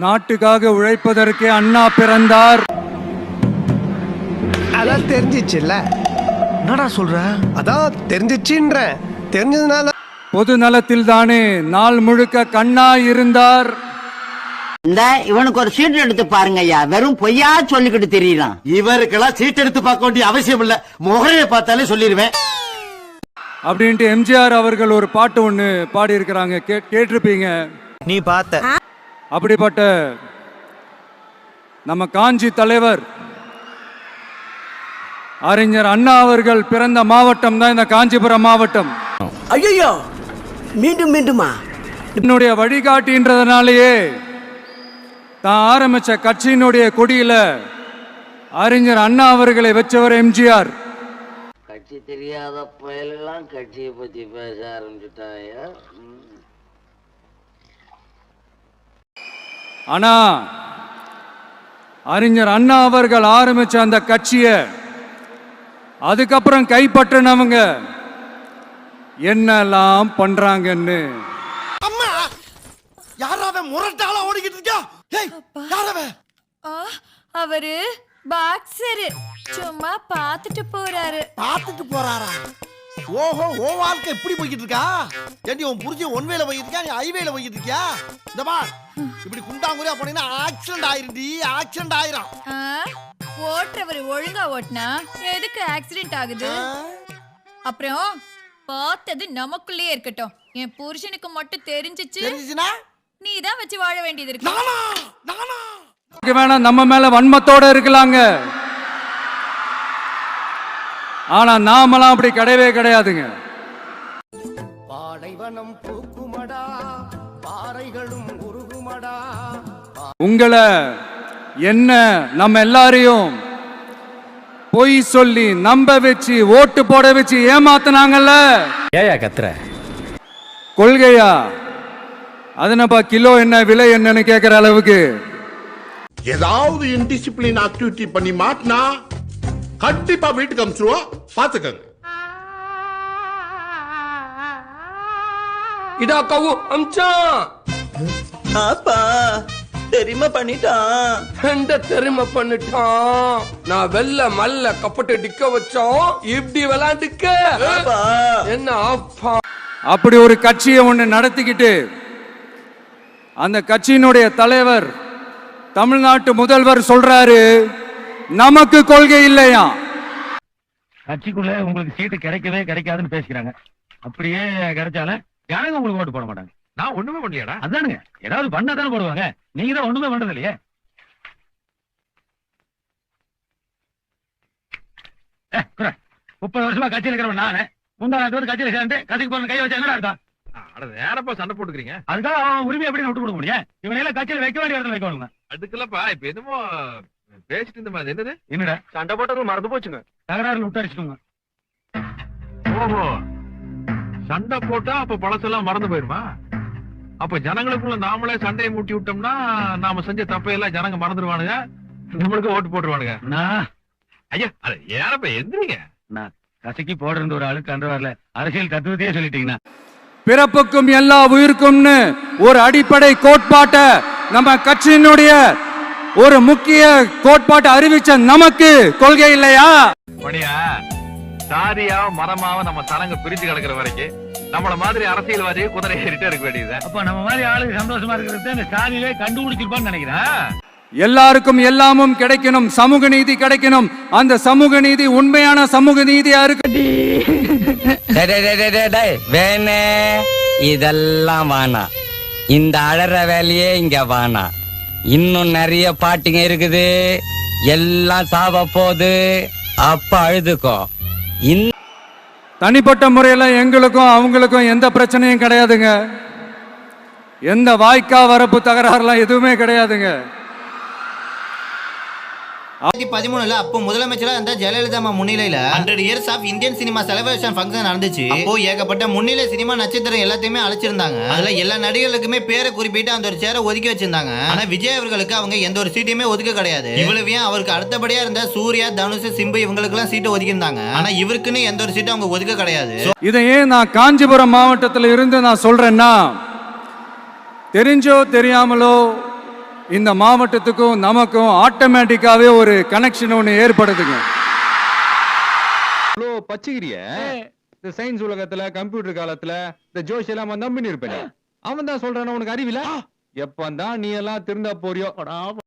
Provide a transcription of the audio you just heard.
நாட்டுக்காக உழைப்பதற்கே அண்ணா பிறந்தார். அதான் தெரிஞ்சிச்சுல்ல. என்னடா சொல்ற? அதான் தெரிஞ்சிச்சுன்றேன். தெரிஞ்சதுனால பொது நலத்தில் தானே நாள் முழுக்க கண்ணா இருந்தார். இந்த இவனுக்கு ஒரு சீட் எடுத்து பாருங்க ஐயா. வெறும் பொய்யா சொல்லிக்கிட்டு தெரியலாம் இவருக்கெல்லாம் சீட் எடுத்து பார்க்க வேண்டிய அவசியம் இல்ல. முகரையை பார்த்தாலே சொல்லிடுவேன் அப்படின்ட்டு எம்ஜிஆர் அவர்கள் ஒரு பாட்டு ஒன்று பாடியிருக்கிறாங்க. கே கேட்டிருப்பீங்க. நீ பார்த்த. அப்படிப்பட்ட நம்ம காஞ்சி தலைவர் அறிஞர் அண்ணா அவர்கள் பிறந்த மாவட்டம் தான் இந்த காஞ்சிபுரம் மாவட்டம். ஐயோ மீண்டும் மீண்டுமா? என்னுடைய வழிகாட்டின்றதுனாலேயே தான் ஆரம்பிச்ச கட்சியினுடைய கொடியில அறிஞர் அண்ணா அவர்களை வச்சவர் எம்ஜிஆர். கட்சி தெரியாத பயலெல்லாம் கட்சியை பத்தி பேச ஆரம்பிச்சுட்டாயா ஆனா அறிஞர் அண்ணா அவர்கள் ஆரம்பிச்ச அந்த கட்சியை அதுக்கப்புறம் கைப்பற்றினவங்க என்னெல்லாம் பண்றாங்கன்னு. யாராவன் முரட்டால ஓடிக்கிட்டு இருக்கா? ஏய் அவரு பாக்ஸரு சும்மா பார்த்துட்டு போறாரு. பார்த்துட்டு போறாரா? ஓஹோ ஓ வாழ்க்கை எப்படி போய்கிட்டு இருக்கா ஏண்டி உன் புரிஞ்சு ஒன் வேல போய்கிட்டு நீ ஹைவேல போய்கிட்டு இருக்கியா இந்த பா இப்படி குண்டாங்குறியா போனீங்கன்னா ஆக்சிடென்ட் ஆயிருடி ஆக்சிடென்ட் ஆயிரும். ஓட்டுறவர் ஒழுங்கா ஓட்டுனா எதுக்கு ஆக்சிடென்ட் ஆகுது? அப்புறம் பார்த்தது நமக்குள்ளேயே இருக்கட்டும். என் புருஷனுக்கு மட்டும் தெரிஞ்சிச்சு. தெரிஞ்சுச்சுன்னா? நீ தான் வச்சு வாழ வேண்டியது இருக்கு. நானா? நானா? இதுக்கு வேணா நம்ம மேல வன்மத்தோட இருக்கலாங்க. ஆனா நாமெல்லாம் அப்படி கிடையவே கிடையாதுங்க. பாலைவனம் பூக்குமடா பாறைகளும் உருகுமடா. உங்களை என்ன நம்ம எல்லாரையும் பொய் சொல்லி நம்ப வச்சு ஓட்டு போட வச்சு ஏமாத்துனாங்கல்ல? ஏயா கத்துற? கொள்கையா? அதனப்பா கிலோ என்ன விலை என்னன்னு கேக்குற அளவுக்கு? ஏதாவது இன்டிசிப்ளின் ஆக்டிவிட்டி பண்ணி மாட்டினா கண்டிப்பா வீட்டுக்கு அமிச்சிருவோம். பாத்துக்கங்க. இதா கவு அம்சான் ஆப்பா தெரியுமா பண்ணிட்டான். ரெண்ட தெரிமை பண்ணிட்டான். நான் வெள்ள மல்ல கப்பட்டு டிக்க வச்சோம் இப்படி விளாண்டுக்க அப்பா என்ன ஆப்பா. அப்படி ஒரு கட்சியை ஒன்று நடத்திக்கிட்டு அந்த கட்சியினுடைய தலைவர் தமிழ்நாட்டு முதல்வர் சொல்றாரு நமக்கு கொள்கை இல்லையா? கட்சிக்குள்ள உங்களுக்கு சீட்டு கிடைக்கவே கிடைக்காதுன்னு பேசிக்கிறாங்க. அப்படியே கிடைச்சாலும் யாருங்க உங்களுக்கு ஓட்டு போட மாட்டாங்க. நான் ஒண்ணுமே பண்ணலையாடா. அதானுங்க. ஏதாவது பண்ணா தானே போடுவாங்க. நீங்க தான் ஒண்ணுமே பண்றது இல்லையே. முப்பது வருஷமா கட்சியில் இருக்கிறவன் நானு. முந்தா நாட்டு வந்து கட்சியில சேர்ந்து கட்சிக்கு போன கை வச்சா என்னடா அர்த்தம்? நேரப்பா சண்டை போட்டுக்கிறீங்க? அதுக்காக அவன் உரிமை எப்படி விட்டு கொடுக்க முடியும்? இவனை எல்லாம் கட்சியில வைக்க வேண்டிய இடத்துல வைக்கணுங்க. அதுக்குல்லப்பா இப்ப என்னமோ பேசிட்டு இருந்த மாதிரி. என்னது? என்னடா? சண்டை போட்டது மறந்து போச்சுங்க. தகராறுல விட்டு ஓஹோ. சண்டை போட்டா அப்ப பழசெல்லாம் மறந்து போயிருமா? அப்ப ஜனங்களுக்குள்ள நாமளே சண்டையை மூட்டி விட்டோம்னா நாம செஞ்ச தப்பையெல்லாம் ஜனங்க மறந்துடுவானுங்க நம்மளுக்கு ஓட்டு போட்டுருவானுங்க. ஐயா அது ஏறப்ப எந்திரிங்க. நான் கசக்கி போடுறது ஒரு ஆளு கண்டு வரல. அரசியல் தத்துவத்தையே சொல்லிட்டீங்கன்னா பிறப்புக்கும் எல்லா உயிருக்கும்னு ஒரு அடிப்படை கோட்பாட்டை நம்ம கட்சியினுடைய ஒரு முக்கிய கோட்பாட்டை அறிவிச்ச நமக்கு கொள்கை இல்லையா? மணியா சாதியா மரமாவ நம்ம சனங்க பிரிச்சு கிடக்குற வரைக்கும் நம்மள மாதிரி அரசியல்வாதியை குதிரை ஏறிட்டே இருக்க வேண்டியது அப்ப நம்ம மாதிரி ஆளுக்கு சந்தோஷமா இருக்கிறது இந்த சாதியிலே கண்டுபிடிச்சிருப்பான்னு நினைக்கிறேன். எல்லாருக்கும் எல்லாமும் கிடைக்கணும் சமூக நீதி கிடைக்கணும். அந்த சமூக நீதி உண்மையான சமூக நீதியா இருக்கு. வேணே இதெல்லாம் வானா இந்த அழற வேலையே இங்க வானா இன்னும் நிறைய பாட்டுங்க இருக்குது. எல்லாம் சாவ போகுது. அப்ப அழுதுக்கோ. தனிப்பட்ட முறையில் எங்களுக்கும் அவங்களுக்கும் எந்த பிரச்சனையும் கிடையாதுங்க. எந்த வாய்க்கா வரப்பு தகராறுலாம் எதுவுமே கிடையாதுங்க. பதிமூணுல அப்போ முதலமைச்சரா இருந்த ஜெயலலிதா அம்மா முன்னிலையில hundred years of Indian cinema celebration function நடந்துச்சு. அப்போ ஏகப்பட்ட முன்னிலை சினிமா நட்சத்திரம் எல்லாத்தையுமே அழைச்சிருந்தாங்க. அதுல எல்லா நடிகர்களுக்குமே பேரை குறிப்பிட்டு அந்த ஒரு சேரை ஒதுக்கி வச்சிருந்தாங்க. ஆனா விஜய் அவர்களுக்கு அவங்க எந்த ஒரு சீட்டையுமே ஒதுக்க கிடையாது. இவ்வளவு ஏன் அவருக்கு அடுத்தபடியா இருந்த சூர்யா தனுஷ் சிம்பு இவங்களுக்கு எல்லாம் சீட்டு ஒதுக்கியிருந்தாங்க. ஆனா இவருக்குன்னு எந்த ஒரு சீட்டும் அவங்க ஒதுக்க கிடையாது. இதை ஏன் நான் காஞ்சிபுரம் மாவட்டத்தில் இருந்து நான் சொல்றேன்னா தெரிஞ்சோ தெரியாமலோ இந்த மாவட்டத்துக்கும் நமக்கும் ஆட்டோமேட்டிக்காவே ஒரு கனெக்ஷன் ஒன்று ஏற்படுதுங்க. இவ்வளோ பச்சைக்கிறிய? இந்த சயின்ஸ் உலகத்துல கம்ப்யூட்டர் காலத்துல இந்த ஜோஷ் எல்லாம் நம்பின்னு இருப்பேன். அவன் தான் சொல்றான உனக்கு அறிவில? எப்பந்தான் நீ எல்லாம் திருந்தா போறியோ?